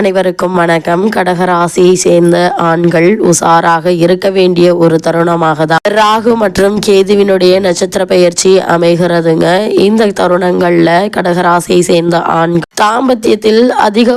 அனைவருக்கும் வணக்கம். கடகராசியை சேர்ந்த ஆண்கள் உஷாராக இருக்க வேண்டிய ஒரு தருணமாக தான் ராகு மற்றும் கேதுவினுடைய நட்சத்திர பெயர்ச்சி அமைகிறதுங்க. இந்த தருணங்கள்ல கடகராசியை சேர்ந்த ஆண்கள் தாம்பத்தியத்தில் அதிக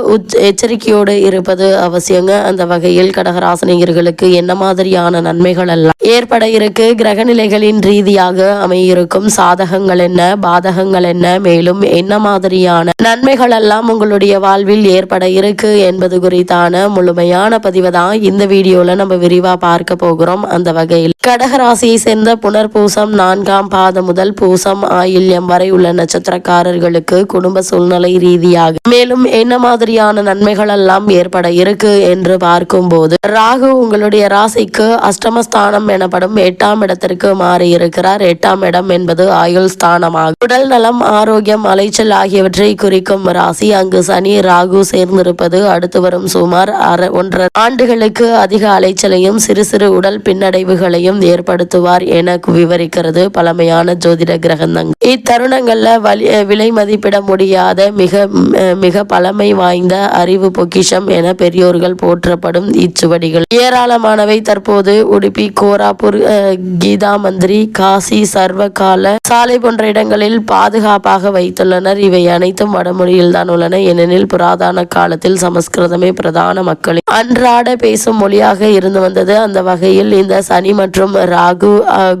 எச்சரிக்கையோடு இருப்பது அவசியங்க. அந்த வகையில் கடகராசினியர்களுக்கு என்ன மாதிரியான நன்மைகள் எல்லாம் ஏற்பட இருக்கு? கிரகநிலைகளின் ரீதியாக அமையிருக்கும் சாதகங்கள் என்ன? பாதகங்கள் என்ன? மேலும் என்ன மாதிரியான நன்மைகள் எல்லாம் உங்களுடைய வாழ்வில் ஏற்பட இருக்கு? என்பது குறித்தான முழுமையான பதிவை தான் இந்த வீடியோல நம்ம விரிவா பார்க்க போகிறோம். அந்த வகையில் கடகராசியை சேர்ந்த புனர்பூசம் நான்காம் பாதம் முதல் பூசம் ஆயில்யம் வரை உள்ள நட்சத்திரக்காரர்களுக்கு குடும்ப சூழ்நிலை ரீதியாக மேலும் என்ன மாதிரியான நன்மைகள் எல்லாம் ஏற்பட இருக்கு என்று பார்க்கும்போது ராகு உங்களுடைய ராசிக்கு அஷ்டமஸ்தானம் எனப்படும் எட்டாம் இடத்திற்கு மாறி இருக்கிறார். எட்டாம் இடம் என்பது ஆயுள் ஸ்தானமாகும். உடல் நலம் ஆரோக்கியம் அலைச்சல் ஆகியவற்றை குறிக்கும் ராசி. அங்கு சனி ராகு சேர்ந்திருப்பது அடுத்து வரும் சுமார் அரை ஒன்றரை ஆண்டுகளுக்கு அதிக அலைச்சலையும் சிறு சிறு உடல் பின்னடைவுகளையும் ஏற்படுத்துவார் என விவரிக்கிறது பழமையான ஜோதிட கிரகந்தங்கள் இத்தருணங்கள்ல வலி விலை மதிப்பிட முடியாத மிக மிக பழமை வாய்ந்த அறிவு பொக்கிஷம் என பெரியோர்கள் போற்றப்படும் இச்சுவடிகள். ஏராளமானவை தற்போது உடுப்பி கோராப்பூர் கீதா மந்திரி காசி சர்வகால சாலை போன்ற இடங்களில் பாதுகாப்பாக வைத்துள்ளனர். இவை அனைத்தும் வடமொழியில் தான் உள்ளன. ஏனெனில் புராதன காலத்தில் சமஸ்கிருதமே பிரதான மக்களின் அன்றாட பேசும் மொழியாக இருந்து வந்தது அந்த வகையில் இந்த சனி மற்றும் ராகு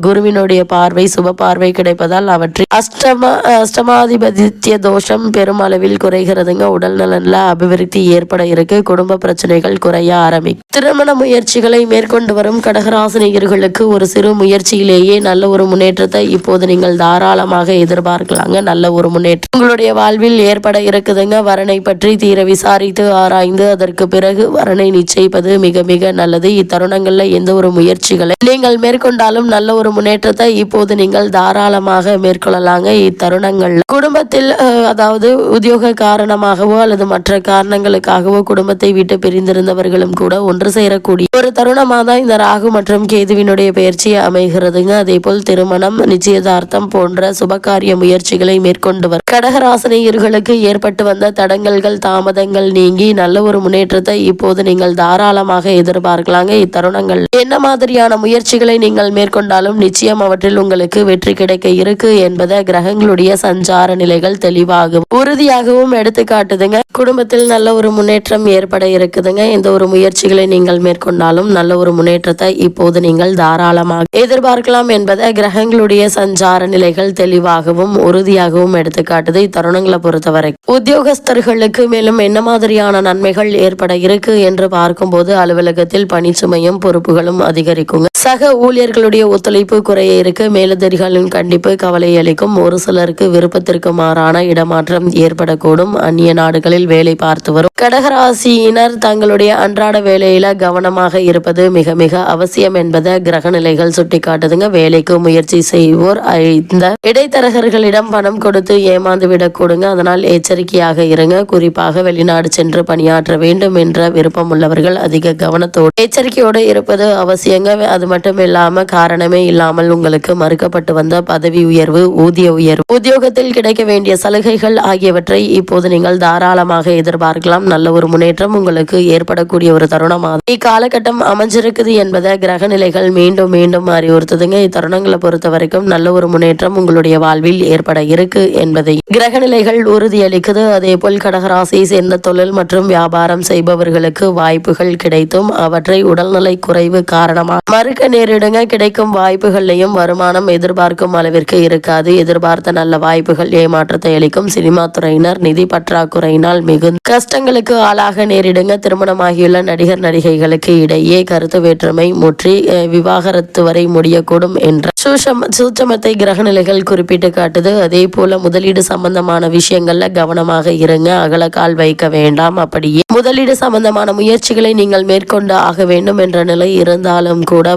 குருவினுடைய பார்வை சுப பார்வை கிடைப்பதால் அவற்றில் அஷ்டம அஷ்டமாதிபதித்ய தோஷம் பெருமளவில் குறைகிறதுங்க. உடல் நலன்ல அபிவிருத்தி ஏற்பட இருக்கு. குடும்ப பிரச்சனைகள் குறைய ஆரம்பிக்கும் திருமண முயற்சிகளை மேற்கொண்டு வரும் கடகராசினியர்களுக்கு ஒரு சிறு முயற்சியிலேயே நல்ல ஒரு முன்னேற்றத்தை இப்போது நீங்கள் தாராளமாக எதிர்பார்க்கலாங்க. நல்ல ஒரு முன்னேற்றம் உங்களுடைய வாழ்வில் ஏற்பட இருக்குதுங்க. வரனை பற்றி தீர விசாரித்து ஆராய்ந்து அதற்கு பிறகு வரனை நிச்சயிப்பது மிக மிக நல்லது. இத்தருணங்களில் எந்த ஒரு முயற்சிகளை நீங்கள் மேற்கொண்டாலும் நல்ல ஒரு முன்னேற்றத்தை இப்போது நீங்கள் தாராளமாக மேற்கொள்ளலாங்க. இத்தருணங்கள் குடும்பத்தில் அதாவது உத்தியோக காரணமாகவோ அல்லது மற்ற காரணங்களுக்காகவோ குடும்பத்தை விட்டு பிரிந்திருந்தவர்களும் கூட ஒன்று சேரக்கூடிய ஒரு தருணமாக தான் இந்த ராகு மற்றும் கேதுவினுடைய பயிற்சி அமைகிறதுங்க. அதே போல் திருமணம் நிச்சயதார்த்தம் போன்ற சுபகாரிய முயற்சிகளை மேற்கொண்டு வரும் கடகராசனையர்களுக்கு ஏற்பட்டு வந்த தடங்கல்கள் தாமதங்கள் நீங்கி நல்ல ஒரு முன்னேற்றத்தை இப்போது நீங்கள் தாராளமாக எதிர்பார்க்கலாங்க. இத்தருணங்கள் என்ன மாதிரியான முயற்சிகளை நீங்கள் மேற்கொண்டாலும் நிச்சயம் அவற்றில் உங்களுக்கு வெற்றி கிடைக்க இருக்கு என்பதை கிரகங்களுடைய சஞ்சார நிலைகள் தெளிவாகவும் உறுதியாகவும் எடுத்து காட்டுதுங்க குடும்பத்தில் நல்ல ஒரு முன்னேற்றம் ஏற்பட இருக்குதுங்க. எந்த ஒரு முயற்சிகளை நீங்கள் மேற்கொண்டாலும் நல்ல ஒரு முன்னேற்றத்தை இப்போது நீங்கள் தாராளமாக எதிர்பார்க்கலாம் என்பதை கிரகங்களுடைய சஞ்சார நிலைகள் தெளிவாகவும் உறுதியாகவும் எடுத்து காட்டுது இத்தருணங்களை பொறுத்தவரை. உத்தியோகஸ்தர்களுக்கு மேலும் என்ன மாதிரியான நன்மைகள் ஏற்பட இருக்கு என்று பார்க்கும்போது அலுவலகத்தில் பணிச்சுமையும் பொறுப்புகளும் அதிகரிக்குங்க. சக ஊழியர்களுடைய ஒத்துழைப்பு குறைய இருக்கு. மேலதிகாரிகளின் கண்டிப்பு கவலை அளிக்கும். ஒரு சிலருக்கு விருப்பத்திற்கு மாறான இடமாற்றம் ஏற்படக்கூடும். அந்நிய நாடுகளில் வேலை பார்த்து வரும் கடகராசியினர் தங்களுடைய அன்றாட வேலையில கவனமாக இருப்பது மிக மிக அவசியம் என்பதை கிரக நிலைகள் சுட்டிக்காட்டுதுங்க. வேலைக்கு முயற்சி செய்வோர் இந்த இடைத்தரகர்களிடம் பணம் கொடுத்து ஏமாந்து விடக்கூடுங்க அதனால் எச்சரிக்கையாக இருங்க. குறிப்பாக வெளிநாடு சென்று பணியாற்ற வேண்டும் என்ற விருப்பம் உள்ளவர்கள் அதிக கவனத்தோடு எச்சரிக்கையோடு இருப்பது அவசியங்க. அது மட்டும் இல்லாம காரணமே இல்லாமல் உங்களுக்கு மறுக்கப்பட்டு வந்த பதவி உயர்வு ஊதிய உயர்வு உத்தியோகத்தில் கிடைக்க வேண்டிய சலுகைகள் ஆகியவற்றை இப்போது நீங்கள் தாராளமாக எதிர்பார்க்கலாம். நல்ல ஒரு முன்னேற்றம் உங்களுக்கு ஏற்படக்கூடிய ஒரு தருணமாக. இக்காலகட்டம் அமைஞ்சிருக்குது என்பதை கிரக நிலைகள் மீண்டும் மீண்டும் அறிவுறுத்துதுங்க. இத்தருணங்களை பொறுத்த வரைக்கும் நல்ல ஒரு முன்னேற்றம் உங்களுடைய வாழ்வில் ஏற்பட இருக்கு என்பதை கிரக நிலைகள் உறுதியளிக்குது. அதே போல் கடகராசியை சேர்ந்த தொழில் மற்றும் வியாபாரம் செய்பவர்களுக்கு வாய்ப்புகள் கிடைத்தும் அவற்றை உடல்நலை குறைவு காரணமாக மறுக்க நேரிடுங்க. கிடைக்கும் வாய்ப்புகளையும் வருமானம் எதிர்பார்க்கும் அளவிற்கு இருக்காது. எதிர்பார்த்த நல்ல வாய்ப்புகள் ஏமாற்றத்தை அளிக்கும் சினிமா துறையினர் நிதி பற்றாக்குறையினால் மிகுந்த கஷ்டங்களுக்கு ஆளாக நேரிடுங்க. திருமணமாகியுள்ள நடிகர் நடிகைகளுக்கு இடையே கருத்து வேற்றுமை முற்றி விவாகரத்து வரை முடியக்கூடும் என்ற சூஷம் சூட்சமத்தை கிரகநிலைகள் குறிப்பிட்டு காட்டுது. அதே போல முதலீடு சம்பந்தமான விஷயங்கள்ல கவனமாக இருங்க. அகலக்கால் வைக்க வேண்டாம். அப்படியே முதலீடு சம்பந்தமான முயற்சிகளை நீங்கள் மேற்கொண்டு ஆக வேண்டும் என்ற நிலை இருந்தாலும் கூட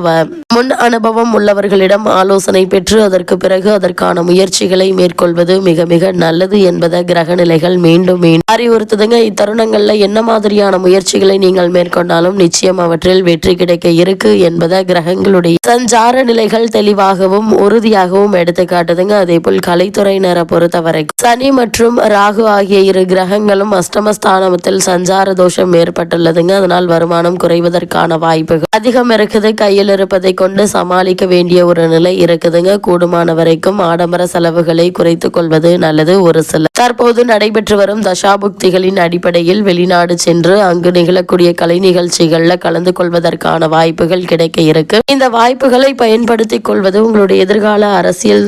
முன் அனுபவம் உள்ளவர்களிடம் ஆலோசனை பெற்று அதற்கு பிறகு அதற்கான முயற்சிகளை மேற்கொள்வது மிக மிக நல்லது என்பதை கிரக நிலைகள் மீண்டும் மீண்டும் அறிவுறுத்துதுங்க. இத்தருணங்கள்ல என்ன மாதிரியான முயற்சிகளை நீங்கள் மேற்கொண்டாலும் நிச்சயம் அவற்றில் வெற்றி கிடைக்க இருக்கு என்பதை கிரகங்களுடைய சஞ்சார நிலைகள் தெளிவாகவும் உறுதியாகவும் எடுத்து காட்டுதுங்க. அதே போல் கலைத்துறையினரை பொறுத்தவரை சனி மற்றும் ராகு ஆகிய இரு கிரகங்களும் அஷ்டமஸ்தானத்தில் ராசியில் சஞ்சார தோஷம் ஏற்பட்டுள்ளதுங்க. அதனால் வருமானம் குறைவதற்கான வாய்ப்புகள் அதிகம் இருக்குது. கையில் இருப்பதை கொண்டு சமாளிக்க வேண்டிய ஒரு நிலை இருக்குதுங்க. கூடுமான வரைக்கும் ஆடம்பர செலவுகளை குறைத்துக் கொள்வது நல்லது. ஒரு சில தற்போது நடைபெற்று வரும் தசாபுக்திகளின் அடிப்படையில் வெளிநாடு சென்று அங்கு நிகழக்கூடிய கலை நிகழ்ச்சிகளில் கலந்து கொள்வதற்கான வாய்ப்புகள் கிடைக்க இருக்கு. இந்த வாய்ப்புகளை பயன்படுத்திக் கொள்வது உங்களுடைய எதிர்கால அரசியல்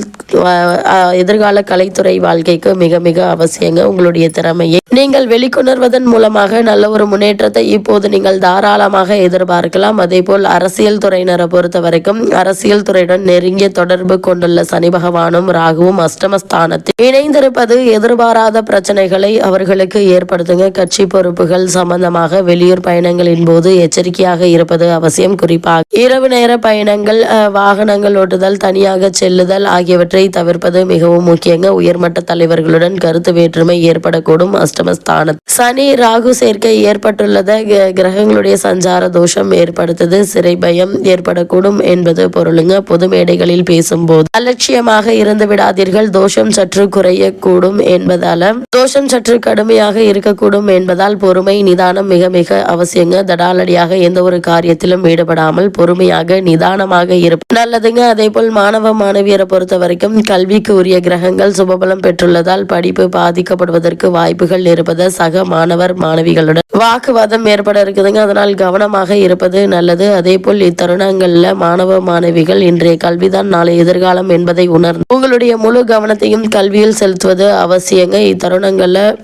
எதிர்கால கலைத்துறை வாழ்க்கைக்கு மிக மிக அவசியங்க. உங்களுடைய திறமையை நீங்கள் வெளிக்கொணர்வதன் மூலமாக நல்ல ஒரு முன்னேற்றத்தை இப்போது நீங்கள் தாராளமாக எதிர்பார்க்கலாம். அதே போல் அரசியல் துறையினரை பொறுத்த வரைக்கும் அரசியல் துறையுடன் நெருங்கிய தொடர்பு கொண்டுள்ள சனி பகவானும் ராகுவும் அஷ்டமஸ்தானத்தில் இணைந்திருப்பது எதிர்பாராத பிரச்சனைகளை அவர்களுக்கு ஏற்படுத்துங்க. கட்சி பொறுப்புகள் சம்பந்தமாக வெளியூர் பயணங்களின் போது எச்சரிக்கையாக இருப்பது அவசியம். குறிப்பாக இரவு நேர பயணங்கள் வாகனங்கள் ஓட்டுதல் தனியாக செல்லுதல் ஆகியவற்றை தவிர்ப்பது மிகவும் முக்கியங்க. உயர்மட்ட தலைவர்களுடன் கருத்து வேற்றுமை ஏற்படக்கூடும். அஷ்டமஸ்தான சனி ராகு சேர்க்கை ஏற்பட்டுள்ளத க- கிரகங்களுடைய சஞ்சார தோஷம் ஏற்படுத்துது. சிறை பயம் ஏற்படக்கூடும் என்பது பொருளுங்க. பொது மேடைகளில் பேசும்போது அலட்சியமாக இருந்து விடாதீர்கள். தோஷம் சற்று குறையக்கூடும் என்பதால தோஷம் சற்று கடுமையாக இருக்கக்கூடும் என்பதால் பொறுமை நிதானம் மிக மிக அவசியங்க. தடாலடியாக எந்த ஒரு காரியத்திலும் ஈடுபடாமல் பொறுமையாக நிதானமாக இருப்ப நல்லதுங்க. அதே போல் மாணவ மாணவியரை பொறுத்த வரைக்கும் கல்விக்கு உரிய கிரகங்கள் சுபபலம் பெற்றுள்ளதால் படிப்பு பாதிக்கப்படுவதற்கு வாய்ப்புகள் இருப்பது சக மாணவர் மாணவிகளுடன் வாக்குவாதம் ஏற்பட இருக்குதுங்க. அதனால் கவனமாக இருப்பது நல்லது. அதே போல் இத்தருணங்கள்ல மாணவ மாணவிகள் இன்றைய கல்விதான் நாளை எதிர்காலம் என்பதை உணர்ந்து உங்களுடைய முழு கவனத்தையும் கல்வியில் செலுத்துவது அவசியம். எங்கள் தருணங்களில்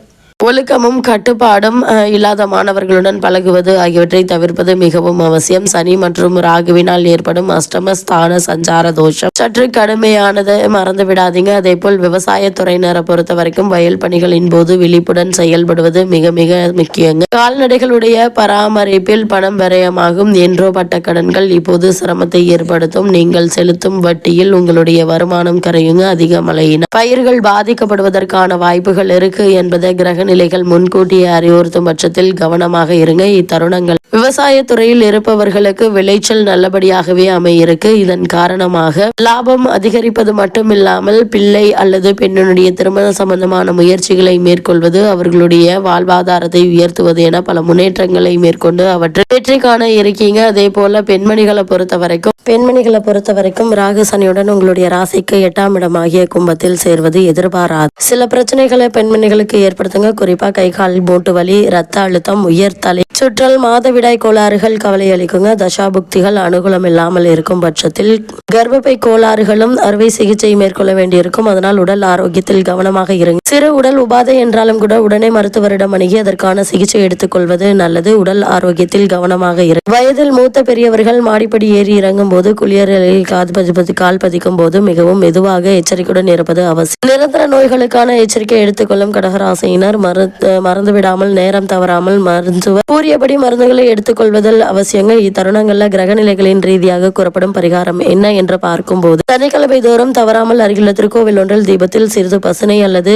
ஒழுக்கமும் கட்டுப்பாடும் இல்லாத மாணவர்களுடன் பழகுவது ஆகியவற்றை தவிர்ப்பது மிகவும் அவசியம். சனி மற்றும் ராகுவினால் ஏற்படும் அஷ்டமஸ்தான சஞ்சார தோஷம். சற்று கடுமையானது மறந்து விடாதீங்க. அதே போல் விவசாயத்துறையினரை பொறுத்த வரைக்கும் வயல் பணிகளின் போது விழிப்புடன் செயல்படுவது மிக மிக முக்கியங்க. கால்நடைகளுடைய பராமரிப்பில் பணம் விரயமாகும். என்றோ பட்ட கடன்கள் இப்போது சிரமத்தை ஏற்படுத்தும். நீங்கள் செலுத்தும் வட்டியில் உங்களுடைய வருமானம் கரையுங்க. அதிக மழையின பயிர்கள் பாதிக்கப்படுவதற்கான வாய்ப்புகள் இருக்கு என்பதை கிரக நிலைகள் முன்கூட்டியே அறிவுறுத்தும் பட்சத்தில் கவனமாக இருங்க. இத்தருணங்கள் விவசாயத்துறையில் இருப்பவர்களுக்கு விளைச்சல் நல்லபடியாகவே அமையிருக்கு. இதன் காரணமாக லாபம் அதிகரிப்பது மட்டுமில்லாமல் பிள்ளை அல்லது பெண்ணினுடைய திருமண சம்பந்தமான முயற்சிகளை மேற்கொள்வது அவர்களுடைய வாழ்வாதாரத்தை உயர்த்துவது என பல முன்னேற்றங்களை மேற்கொண்டு அவற்றை வெற்றி காண இருக்கீங்க. அதே போல பெண்மணிகளை பொறுத்த வரைக்கும் பெண்மணிகளை பொறுத்த வரைக்கும் ராகு சனியுடன் உங்களுடைய ராசிக்கு எட்டாம் இடமாகிய கும்பத்தில் சேர்வது எதிர்பாராது. சில பிரச்சனைகளை பெண்மணிகளுக்கு ஏற்படுத்துங்க. குறிப்பா கை கால் போட்டு வலி ரத்த அழுத்தம் உயர் தலை. சுற்றல் மாதவிடாய் கோளாறுகள் கவலை அளிக்குங்க. தசாபுக்திகள் அனுகூலம் இல்லாமல் இருக்கும் பட்சத்தில் கர்ப்பப்பை கோளாறுகளும் அறுவை சிகிச்சை மேற்கொள்ள வேண்டியிருக்கும். அதனால் உடல் ஆரோக்கியத்தில் கவனமாக இருங்க. சிறு உடல் உபாதை என்றாலும் கூட உடனே மருத்துவரிடம் அணுகி அதற்கான சிகிச்சை எடுத்துக்கொள்வது நல்லது. உடல் ஆரோக்கியத்தில் கவனமாக இருக்கு வயதில் மூத்த பெரியவர்கள் மாடிப்படி ஏறி இறங்கும் போது குளியலில் காது பதிப்பது கால் பதிக்கும் போது மிகவும் மெதுவாக எச்சரிக்கையுடன் இருப்பது அவசியம். நிரந்தர நோய்களுக்கான எச்சரிக்கை எடுத்துக்கொள்ளும் கடகராசியினர் மருந்து மறந்து விடாமல் நேரம் தவறாமல் மருத்துவர் கூறியபடி மருந்துகளை எடுத்துக்கொள்வதில் அவசியங்க இத்தருணங்களில் கிரக நிலைகளின் ரீதியாக கூறப்படும் பரிகாரம் என்ன என்று பார்க்கும்போது சனிக்கிழமை தோறும் தவறாமல் அருகிலுள்ள திருக்கோவில் ஒன்றில் தீபத்தில் சிறிது பசுனை அல்லது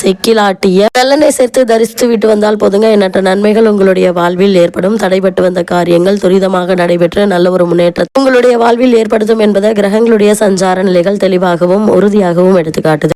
செக்கிலாட்டிய நல்லெண்ணெய் சேர்த்து தரிசித்து விட்டு வந்தால் போதுங்க. எண்ணற்ற நன்மைகள் உங்களுடைய வாழ்வில் ஏற்படும். தடைபட்டு வந்த காரியங்கள் துரிதமாக நடைபெற்று நல்ல ஒரு முன்னேற்றம் உங்களுடைய வாழ்வில் ஏற்படுத்தும் என்பதை கிரகங்களுடைய சஞ்சார நிலைகள் தெளிவாகவும் உறுதியாகவும் எடுத்துக்காட்டுது.